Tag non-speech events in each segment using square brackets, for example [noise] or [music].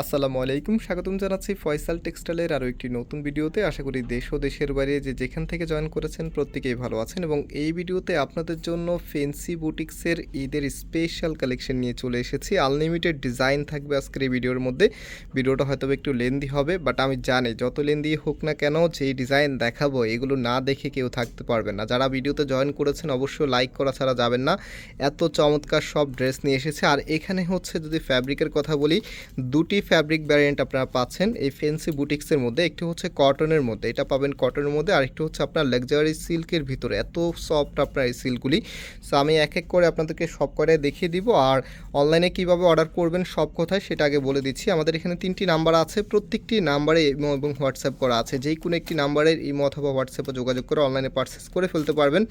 আসসালামু আলাইকুম, স্বাগতম জানাচ্ছি ফয়সাল টেক্সটাইলের আরও একটি নতুন ভিডিওতে। আশা করি দেশ ও দেশের বাইরে যে যেখান থেকে জয়েন করেছেন প্রত্যেকেই ভালো আছেন এবং এই ভিডিওতে আপনাদের জন্য ফেন্সি বুটিক্সের ঈদের স্পেশাল কালেকশন নিয়ে চলে এসেছি। আনলিমিটেড ডিজাইন থাকবে আজকের এই ভিডিওর মধ্যে। ভিডিওটা হয়তো একটু লেন্দি হবে, বাট আমি জানি যত লেন্দি হোক না কেন যেই ডিজাইন দেখাবো, এগুলো না দেখে কেউ থাকতে পারবে না। যারা ভিডিওতে জয়েন করেছেন অবশ্যই লাইক করা ছাড়া যাবেন না। এত চমৎকার সব ড্রেস নিয়ে এসেছে। আর এখানে হচ্ছে যদি ফ্যাব্রিকের কথা বলি, দুটি ফ্যাব্রিক ভ্যারিয়েন্ট আপনারা পাচ্ছেন। এই ফেন্সি বুটিক্সের মধ্যে একটি হচ্ছে কটনের মধ্যে। এটা পাবেন কটনের মধ্যে। আর একটি হচ্ছে আপনার লাক্সারি সিল্কের ভিতরে। এত সফট আপনার এই সিল্কগুলি সো আমি এক এক করে আপনাদেরকে সব কটাই দেখিয়ে দিব। আর অনলাইনে কীভাবে অর্ডার করবেন সব কথাই সেটা আগে বলে দিচ্ছি। আমাদের এখানে তিনটি নাম্বার আছে। প্রত্যেকটি নাম্বারে ইমো এবং হোয়াটসঅ্যাপ করা আছে। যেই কোনো একটি নাম্বারের ইমো অথবা হোয়াটসঅ্যাপে যোগাযোগ করে অনলাইনে পারচেস করে ফেলতে পারবেন।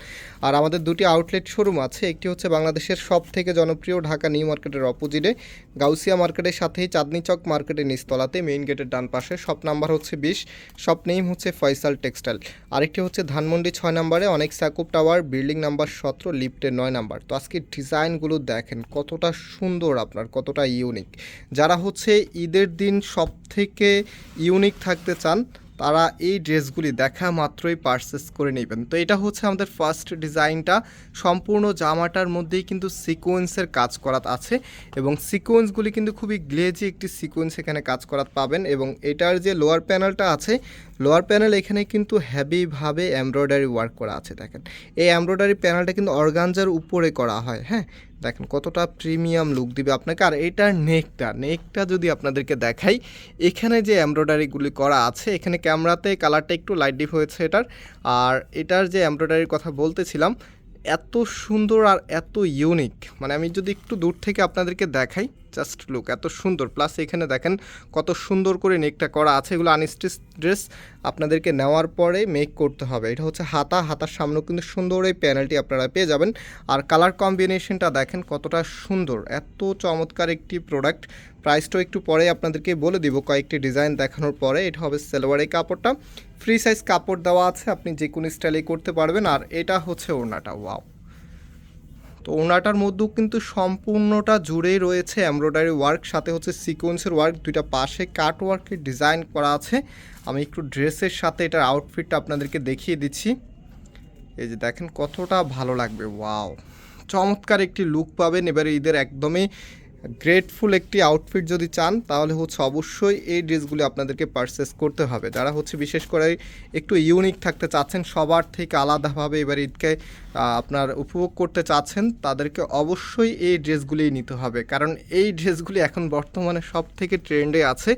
আর আমাদের দুটি আউটলেট শোরুম আছে। একটি হচ্ছে বাংলাদেশের সব থেকে জনপ্রিয় ঢাকা নিউ মার্কেটের অপোজিটে গাউসিয়া মার্কেটের সাথেই চাঁদনি চক মার্কেটের নিচতলাতে মেইন গেটের ডান পাশে শপ নাম্বার হচ্ছে বিশ, শপ নেম হচ্ছে ফয়সাল টেক্সটাইল। আরেকটি হচ্ছে ধানমন্ডি ছয় নাম্বারে অনেক স্যাকুপ টাওয়ার, বিল্ডিং নাম্বার সতেরো, লিফটের নয় নাম্বার। তো আজকে ডিজাইনগুলো দেখেন, কতটা সুন্দর আপনার, কতটা ইউনিক যারা হচ্ছে ঈদের দিন সব থেকে ইউনিক থাকতে চান তারা এই ড্রেসগুলি দেখা মাত্রই পারচেস করে নেবেন। তো এটা হচ্ছে আমাদের ফার্স্ট ডিজাইনটা সম্পূর্ণ জামাটার মধ্যেই কিন্তু সিকোয়েন্সের কাজ করা আছে এবং সিকোয়েন্সগুলি কিন্তু খুবই গ্লেজি একটি সিকোয়েন্স এখানে কাজ করা পাবেন এবং এটার যে লোয়ার প্যানেলটা আছে লোয়ার প্যানেল এখানে কিন্তু হ্যাভিভাবে এমব্রয়ডারি ওয়ার্ক করা আছে, দেখেন। এই এমব্রয়ডারি প্যানেলটা কিন্তু অর্গানজার উপরে করা হয় হ্যাঁ? দেখেন কতটা প্রিমিয়াম লুক দিবে আপনাকে। আর এটার নেকটা নেকটা যদি আপনাদেরকে দেখাই, এখানে যে এমব্রয়ডারিগুলি করা আছে, এখানে ক্যামেরাতে কালারটা একটু লাইট ডিপ হয়েছে এটার। আর এটার যে এমব্রয়ডারির কথা বলতেছিলাম, এত সুন্দর আর এত ইউনিক। মানে আমি যদি একটু দূর থেকে আপনাদেরকে দেখাই জাস্ট লুক, এত সুন্দর। প্লাস এখানে দেখেন কত সুন্দর করে নেকটা করা আছে। এগুলো আনস্টিচ ড্রেস আপনাদেরকে নেওয়ার পরে মেক করতে হবে। এটা হচ্ছে হাতা, হাতার সামনেও কিন্তু সুন্দর এই প্যানেলটি আপনারা পেয়ে যাবেন। আর কালার কম্বিনেশনটা দেখেন কতটা সুন্দর, এত চমৎকার একটি প্রোডাক্ট। প্রাইসটাও একটু পরে আপনাদেরকে বলে দিব কয়েকটি ডিজাইন দেখানোর পরে। এটা হবে সেলোয়ারের কাপড়টা। ফ্রি সাইজ কাপড় দেওয়া আছে, আপনি যে কোনো স্টাইলেই করতে পারবেন। আর এটা হচ্ছে ওড়নাটা, ওয়াও। তো ওনাটার মধ্যেও কিন্তু সম্পূর্ণটা জুড়েই রয়েছে এমব্রয়ডারি ওয়ার্ক, সাথে হচ্ছে সিকোয়েন্সের ওয়ার্ক, দুইটা পাশে কাট ওয়ার্কের ডিজাইন করা আছে। আমি একটু ড্রেসের সাথে এটার আউটফিটটা আপনাদেরকে দেখিয়ে দিচ্ছি। এই যে দেখেন কতটা ভালো লাগবে ওয়াও চমৎকার একটি লুক পাবেন, এবারে ঈদের একদমই গ্রেটফুল একটি আউটফিট যদি চান, তাহলে হচ্ছে অবশ্যই এই ড্রেসগুলি আপনাদেরকে পারচেস করতে হবে। যারা হচ্ছে বিশেষ করে একটু ইউনিক থাকতে চাচ্ছেন, সবার থেকে আলাদাভাবে এবার ঈদকে আপনার উপভোগ করতে চাচ্ছেন, তাদেরকে অবশ্যই এই ড্রেসগুলি নিতে হবে। কারণ এই ড্রেসগুলি এখন বর্তমানে সব থেকে ট্রেন্ডে আছে,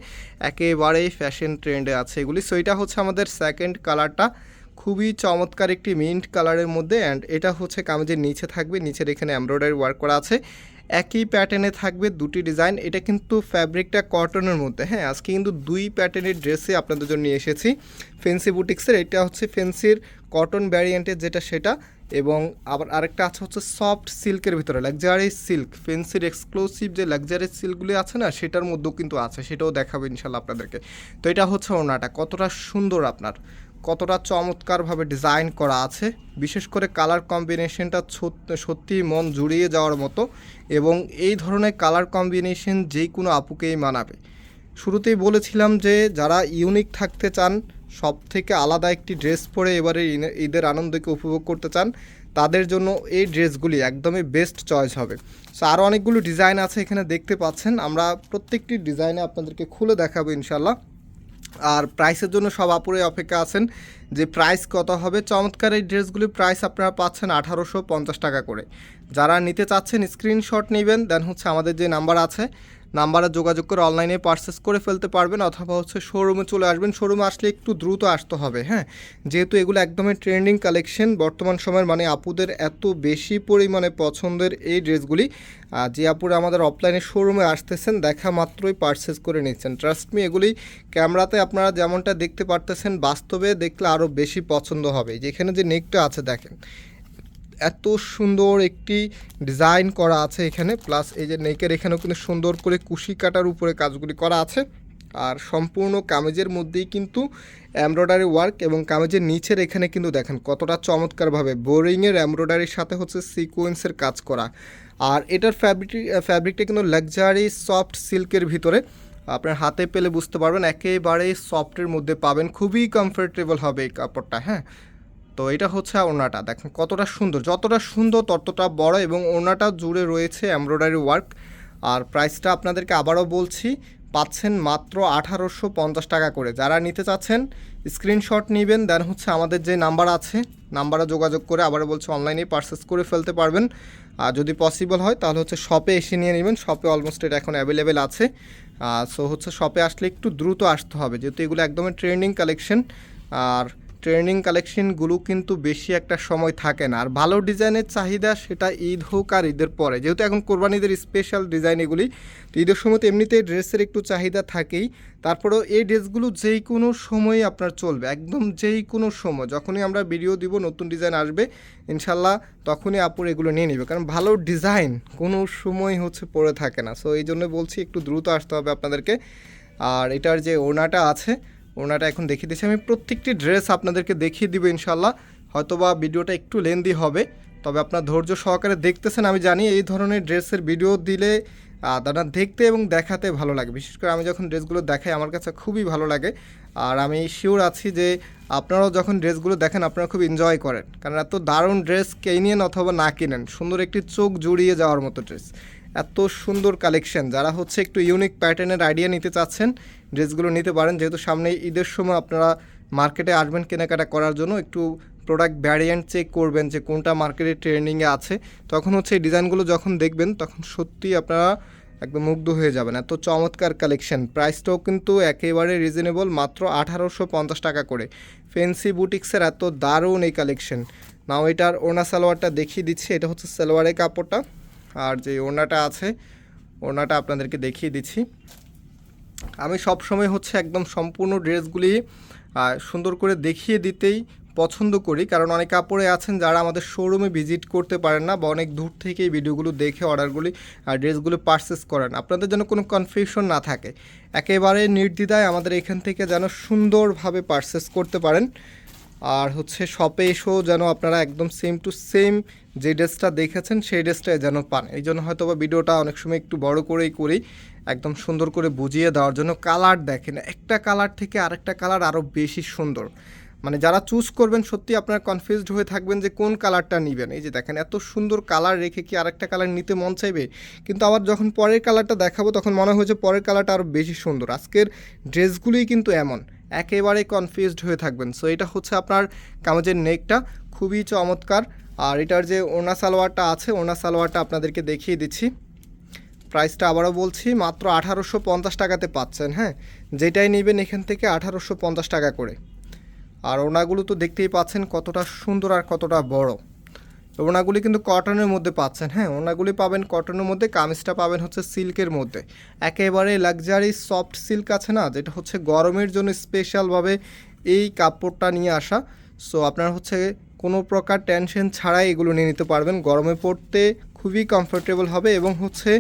একেবারেই ফ্যাশন ট্রেন্ডে আছে এগুলি। সো এটা হচ্ছে আমাদের সেকেন্ড কালারটা খুবই চমৎকার একটি মিন্ট কালারের মধ্যে অ্যান্ড এটা হচ্ছে কামিজের নিচে থাকবে, নিচের এখানে এমব্রয়ডারি ওয়ার্ক করা আছে। একই প্যাটার্নে থাকবে দুটি ডিজাইন এটা কিন্তু ফ্যাব্রিকটা কটনের মধ্যে। হ্যাঁ আজকে কিন্তু দুই প্যাটার্নের ড্রেসে আপনাদের জন্য নিয়ে এসেছি। ফেন্সি বুটিক্সের এটা হচ্ছে ফেন্সির কটন ভ্যারিয়েন্টের যেটা সেটা। এবং আবার আরেকটা আছে হচ্ছে সফট সিল্কের ভিতরে লাক্সারি সিল্ক ফেন্সির এক্সক্লুসিভ যে লাক্সারি সিল্কগুলি আছে না, সেটার মধ্যেও কিন্তু আছে। সেটাও দেখাবো ইনশাল্লাহ আপনাদেরকে। তো এটা হচ্ছে ওনাটা কতটা সুন্দর আপনার। কতটা চমৎকারভাবে ডিজাইন করা আছে, বিশেষ করে কালার কম্বিনেশনটা সত্যি মন জুড়িয়ে যাওয়ার মতো এবং এই ধরনের কালার কম্বিনেশন যেই কোনো আপুকেই মানাবে। শুরুতেই বলেছিলাম যে, যারা ইউনিক থাকতে চান সব থেকে আলাদা একটি ড্রেস পরে এবারে ঈদের আনন্দকে উপভোগ করতে চান, তাদের জন্য এই ড্রেসগুলি একদমই বেস্ট চয়েস হবে। সো আরও অনেকগুলো ডিজাইন আছে এখানে দেখতে পাচ্ছেন, আমরা প্রত্যেকটি ডিজাইনে আপনাদেরকে খুলে দেখাবো ইনশাল্লাহ আর প্রাইসের জন্য সব আপুরে অপেক্ষা আছেন যে প্রাইস কত হবে। চমৎকার এই ড্রেসগুলি প্রাইস আপনারা পাচ্ছেন আঠারোশো পঞ্চাশ টাকা করে। যারা নিতে চাচ্ছেন স্ক্রিনশট নেবেন দেন হচ্ছে আমাদের যে নাম্বার আছে নাম্বারে যোগাযোগ করে অনলাইনে পারচেস করে ফেলতে পারবেন অথবা হচ্ছে শোরুমে চলে আসবেন। শোরুমে আসলে একটু দ্রুত আসতে হবে হ্যাঁ? যেহেতু এগুলো একদমই ট্রেন্ডিং কালেকশন বর্তমান সময়ের মানে আপুদের এত বেশি পরিমাণে পছন্দের এই ড্রেসগুলি যে আপুরা আমাদের অফলাইনে শোরুমে আসতেছেন, দেখা মাত্রই পারচেস করে নিচ্ছেন। ট্রাস্ট মি এগুলি ক্যামেরাতে আপনারা যেমনটা দেখতে পারতেছেন, বাস্তবে দেখলে আরও বেশি পছন্দ হবে। যেখানে যে নেকটা আছে, দেখেন। এত সুন্দর একটি ডিজাইন করা আছে এখানে। প্লাস এই যে নেকের এখানেও কিন্তু সুন্দর করে কুশি কাটার উপরে কাজগুলি করা আছে। আর সম্পূর্ণ কামেজের মধ্যেই কিন্তু এমব্রয়ডারি ওয়ার্ক এবং কামেজের নিচের এখানে কিন্তু দেখেন কতটা চমৎকারভাবে বোরিংয়ের এমব্রয়ডারির সাথে হচ্ছে সিকোয়েন্সের কাজ করা। আর এটার ফ্যাব্রিক ফ্যাব্রিকটা কিন্তু লাক্সারি সফট সিল্কের ভিতরে। আপনার হাতে পেলে বুঝতে পারবেন, একেবারে সফটের মধ্যে পাবেন। খুবই কমফোর্টেবল হবে এই কাপড়টা হ্যাঁ। তো এটা হচ্ছে ওড়নাটা। দেখেন কতটা সুন্দর। যতটা সুন্দর ততটা বড় এবং ওড়নাটা জুড়ে রয়েছে এমব্রয়ডারি ওয়ার্ক। আর প্রাইসটা আপনাদেরকে আবারও বলছি, পাচ্ছেন মাত্র আঠারোশো পঞ্চাশ টাকা করে। যারা নিতে চাচ্ছেন স্ক্রিনশট নেবেন দেন হচ্ছে আমাদের যে নাম্বার আছে, নাম্বারে যোগাযোগ করে আবারও বলছে অনলাইনে পারচেস করে ফেলতে পারবেন। আর যদি পসিবল হয়, তাহলে হচ্ছে শপে এসে নিয়ে নেবেন। শপে অলমোস্ট এটা এখন অ্যাভেলেবেল আছে। সো হচ্ছে শপে আসলে একটু দ্রুত আসতে হবে। যেহেতু এগুলো একদমই ট্রেন্ডিং কালেকশন আর ট্রেন্ডিং কালেকশনগুলো কিন্তু বেশি একটা সময় থাকে না। আর ভালো ডিজাইনের চাহিদা সেটা ঈদ হোক আর ঈদের পরে। যেহেতু এখন কোরবানিদের স্পেশাল ডিজাইন এগুলি, তো ঈদের সময় তো এমনিতেই ড্রেসের একটু চাহিদা থাকেই। তারপরেও এই ড্রেসগুলো যেই কোনো সময় আপনার চলবে, একদম যেই কোনো সময়। যখনই আমরা ভিডিও দিব, নতুন ডিজাইন আসবে ইনশাল্লাহ তখনই আপুর এগুলো নিয়ে নেবে। কারণ ভালো ডিজাইন কোনো সময় হচ্ছে পড়ে থাকে না। সো এই জন্য বলছি একটু দ্রুত আসতে হবে আপনাদেরকে। আর এটার যে ওনাটা আছে ওনাটা এখন দেখিয়ে দিচ্ছি আমি প্রত্যেকটি ড্রেস আপনাদেরকে দেখিয়ে দিব ইনশাল্লাহ হয়তোবা ভিডিওটা একটু লেন্দি হবে, তবে আপনার ধৈর্য সহকারে দেখতেছেন, আমি জানি এই ধরনের ড্রেসের ভিডিও দিলে দাদা দেখতে এবং দেখাতে ভালো লাগে। বিশেষ করে আমি যখন ড্রেসগুলো দেখাই, আমার কাছে খুবই ভালো লাগে। আর আমি শিওর আছি যে আপনারাও যখন ড্রেসগুলো দেখেন, আপনারা খুব এনজয় করেন। কারণ এত দারুণ ড্রেস কিনেন অথবা না কিনেন, সুন্দর একটি চোখ জুড়িয়ে যাওয়ার মতো ড্রেস। এত সুন্দর কালেকশন যারা হচ্ছে একটু ইউনিক প্যাটার্নের আইডিয়া নিতে চাচ্ছেন ড্রেসগুলো নিতে পারেন। যেহেতু সামনে ঈদের সময় আপনারা মার্কেটে আসবেন কেনাকাটা করার জন্য, একটু প্রোডাক্ট ভ্যারিয়েন্ট চেক করবেন যে কোনটা মার্কেটে ট্রেন্ডিংয়ে আছে। তখন হচ্ছে এই ডিজাইনগুলো যখন দেখবেন, তখন সত্যি আপনারা একদম মুগ্ধ হয়ে যাবেন। এত চমৎকার কালেকশন প্রাইসটাও কিন্তু একেবারে রিজনেবল মাত্র আঠারোশো পঞ্চাশ টাকা করে। ফেন্সি বুটিক্সের এত দারুণ এই কালেকশন নাও এটার ওনা সালোয়ারটা দেখিয়ে দিচ্ছি। এটা হচ্ছে সালোয়ারের কাপড়টা। আর যে ওনাটা আছে ওনাটা আপনাদেরকে দেখিয়ে দিচ্ছি। আমি সব সময় হচ্ছে একদম সম্পূর্ণ ড্রেসগুলি সুন্দর করে দেখিয়ে দিতেই পছন্দ করি। কারণ অনেক কাপড়ে আছেন যারা আমাদের শোরুমে ভিজিট করতে পারেন না বা অনেক দূর থেকে এই ভিডিওগুলো দেখে অর্ডারগুলি আর ড্রেসগুলো পারচেস করেন। আপনাদের যেন কোনো কনফিউশন না থাকে। একেবারে নির্দ্বিধায় আমাদের এখান থেকে যেন সুন্দরভাবে পারচেস করতে পারেন। আর হচ্ছে শপে এসেও যেন আপনারা একদম সেম টু সেম যে ড্রেসটা দেখেছেন, সেই ড্রেসটাই যেন পান। এই জন্য হয়তো বা ভিডিওটা অনেক সময় একটু বড় করেই করি, একদম সুন্দর করে বুঝিয়ে দেওয়ার জন্য। কালার দেখেন, একটা কালার থেকে আরেকটা কালার আরও বেশি সুন্দর। মানে যারা চুজ করবেন সত্যি আপনারা কনফিউজড হয়ে থাকবেন যে কোন কালারটা নেবেন। এই যে দেখেন, এত সুন্দর কালার রেখে কি আরেকটা কালার নিতে মন চাইবে? কিন্তু আবার যখন পরের কালারটা দেখাবো, তখন মনে হয়েছে পরের কালারটা আরও বেশি সুন্দর। আজকের ড্রেসগুলোই কিন্তু এমন, একেবারে কনফিউজড হয়ে থাকবেন। সো এটা হচ্ছে আপনার কামাজের নেকটা খুবই চমৎকার। আর এটার যে ওনা সালোয়ারটা আছে, ওনা সালোয়ারটা আপনাদেরকে দেখিয়ে দিচ্ছি। প্রাইসটা আবারও বলছি, মাত্র আঠারোশো পঞ্চাশ টাকাতে পাচ্ছেন হ্যাঁ? যেটাই নেবেন এখান থেকে আঠারোশো পঞ্চাশ টাকা করে। আর ওনাগুলো তো দেখতেই পাচ্ছেন কতটা সুন্দর আর কতটা বড়। ওনাগুলি কিন্তু কটনের মধ্যে পাচ্ছেন হ্যাঁ? ওনাগুলি পাবেন কটনের মধ্যে, কামিজটা পাবেন হচ্ছে সিল্কের মধ্যে। একেবারে লাক্সারি সফট সিল্ক আছে না, যেটা হচ্ছে গরমের জন্য স্পেশালভাবে এই কাপড়টা নিয়ে আসা। সো আপনার হচ্ছে কোনো প্রকার টেনশন ছাড়াই এগুলো নিয়ে নিতে পারবেন। গরমে পড়তে খুবই কমফোর্টেবল হবে এবং হচ্ছে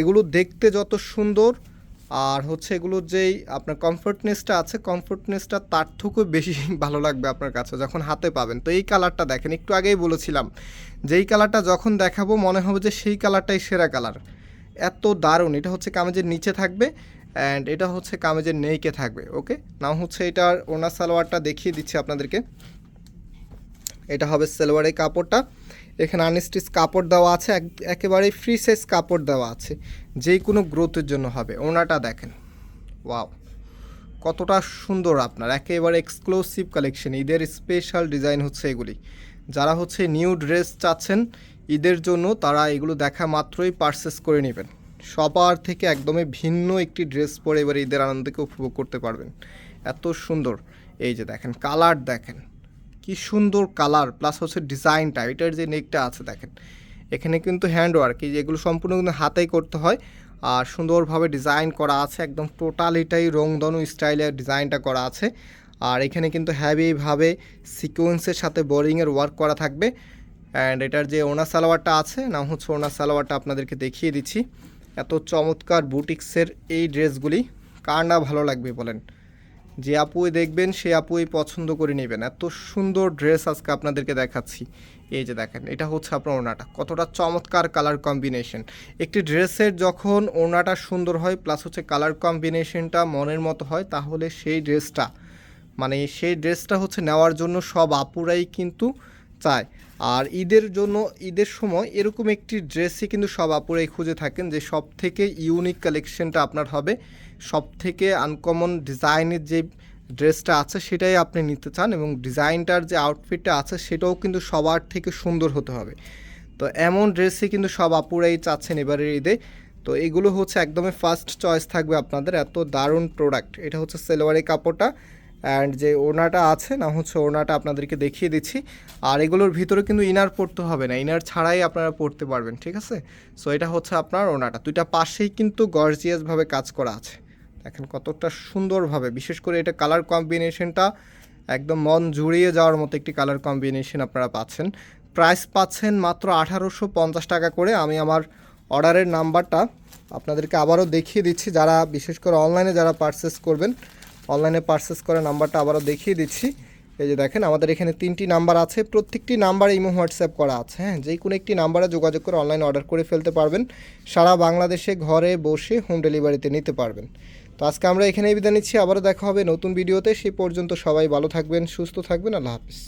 এগুলো দেখতে যত সুন্দর আর হচ্ছে এগুলো যেই আপনার কমফোর্টনেসটা আছে কমফোর্টনেসটা তার থেকেও বেশি [laughs] ভালো লাগবে আপনার কাছে যখন হাতে পাবেন। তো এই কালারটা দেখেন, একটু আগেই বলেছিলাম, যেই কালারটা যখন দেখাবো মনে হবে যে সেই কালারটাই সেরা কালার এত দারুণ, এটা হচ্ছে কামেজের নিচে থাকবে অ্যান্ড এটা হচ্ছে কামেজের নেইকে থাকবে ওকে নাও হচ্ছে এটার ওনার সালোয়ারটা দেখিয়ে দিচ্ছি আপনাদেরকে। এটা হবে সালোয়ারের কাপড়টা। এখানে আনস্টিচ কাপড় দেওয়া আছে, এক- একেবারেই ফ্রি সাইজ কাপড় দেওয়া আছে। যেই কোনো গ্রোথের জন্য হবে। ওনাটা দেখেন। ওয়াও কতটা সুন্দর আপনার। একেবারে এক্সক্লুসিভ কালেকশন ঈদের স্পেশাল ডিজাইন হচ্ছে এগুলি। যারা হচ্ছে নিউ ড্রেস চাচ্ছেন, ঈদের জন্য তারা এগুলো দেখা মাত্রই পারচেস করে নেবেন। সবার থেকে একদমই ভিন্ন একটি ড্রেস পরে এবার ঈদের আনন্দকে উপভোগ করতে পারবেন। এত সুন্দর। এই যে দেখেন কালার দেখেন। কি সুন্দর কালার প্লাস হচ্ছে ডিজাইনটা এটার যে নেকটা আছে দেখেন, এখানে কিন্তু হ্যান্ড ওয়ার্ক যেগুলো সম্পূর্ণ কিন্তু হাতেই করতে হয়, আর সুন্দরভাবে ডিজাইন করা আছে, একদম টোটাল এটাই রংধনু স্টাইলের ডিজাইনটা করা আছে, আর এখানে কিন্তু হ্যাভিভাবে সিকোয়েন্সের সাথে বোরিংয়ের ওয়ার্ক করা থাকবে অ্যান্ড এটার যে ওনা সালোয়ারটা আছে, নাম হচ্ছে ওনা সালোয়ারটা আপনাদেরকে দেখিয়ে দিচ্ছি, এত চমৎকার বুটিক্সের এই ড্রেসগুলি কার না ভালো লাগবে বলেন? যে আপুই দেখবেন, সে আপুই পছন্দ করে নেবেন। এত সুন্দর ড্রেস আজকে আপনাদেরকে দেখাচ্ছি। এই যে দেখেন, এটা হচ্ছে আপনার ওড়নাটা। কতটা চমৎকার কালার কম্বিনেশন একটি ড্রেসের যখন ওড়নাটা সুন্দর হয় প্লাস হচ্ছে কালার কম্বিনেশনটা মনের মতো হয়, তাহলে সেই ড্রেসটা মানে সেই ড্রেসটা হচ্ছে নেওয়ার জন্য সব আপুরাই কিন্তু চায়। আর ঈদের জন্য, ঈদের সময় এরকম একটি ড্রেসই কিন্তু সব আপুরাই খুঁজে থাকেন যে সব থেকে ইউনিক কালেকশনটা আপনার হবে। সব থেকে আনকমন ডিজাইনের যে ড্রেসটা আছে, সেটাই আপনি নিতে চান এবং ডিজাইনটার যে আউটফিটটা আছে, সেটাও কিন্তু সবার থেকে সুন্দর হতে হবে। তো এমন ড্রেসই কিন্তু সব আপুরাই চাচ্ছেন এবারের ঈদে। তো এগুলো হচ্ছে একদমই ফার্স্ট চয়েস থাকবে আপনাদের, এত দারুণ প্রোডাক্ট এটা হচ্ছে সেলোয়ারি কাপড়টা অ্যান্ড যে ওনাটা আছে, না হচ্ছে ওনাটা আপনাদেরকে দেখিয়ে দিচ্ছি। আর এগুলোর ভিতরে কিন্তু ইনার পড়তে হবে না ইনার ছাড়াই আপনারা পড়তে পারবেন, ঠিক আছে? সো এটা হচ্ছে আপনার ওনাটা দুইটা পাশেই কিন্তু গর্জিয়াসভাবে কাজ করা আছে। দেখেন কতটা সুন্দরভাবে, বিশেষ করে এটা কালার কম্বিনেশনটা একদম মন জুড়িয়ে যাওয়ার মতো একটি কালার কম্বিনেশন আপনারা পাচ্ছেন। প্রাইস পাচ্ছেন মাত্র আঠারোশো পঞ্চাশ টাকা করে। আমি আমার অর্ডারের নাম্বারটা আপনাদেরকে আবারও দেখিয়ে দিচ্ছি। যারা বিশেষ করে অনলাইনে যারা পারচেস করবেন অনলাইনে পারচেস করা নাম্বারটা আবারও দেখিয়ে দিচ্ছি। এই যে দেখেন, আমাদের এখানে তিনটি নাম্বার আছে। প্রত্যেকটি নাম্বারে ইমো হোয়াটসঅ্যাপ করা আছে হ্যাঁ? যে কোনো একটি নাম্বারে যোগাযোগ করে অনলাইনে অর্ডার করে ফেলতে পারবেন। সারা বাংলাদেশে ঘরে বসে হোম ডেলিভারিতে নিতে পারবেন। তো আজকে আমরা এখানেই বিদায় নিচ্ছি, আবারও দেখা হবে নতুন ভিডিওতে। সেই পর্যন্ত সবাই ভালো থাকবেন, সুস্থ থাকবেন, আল্লাহ হাফিজ।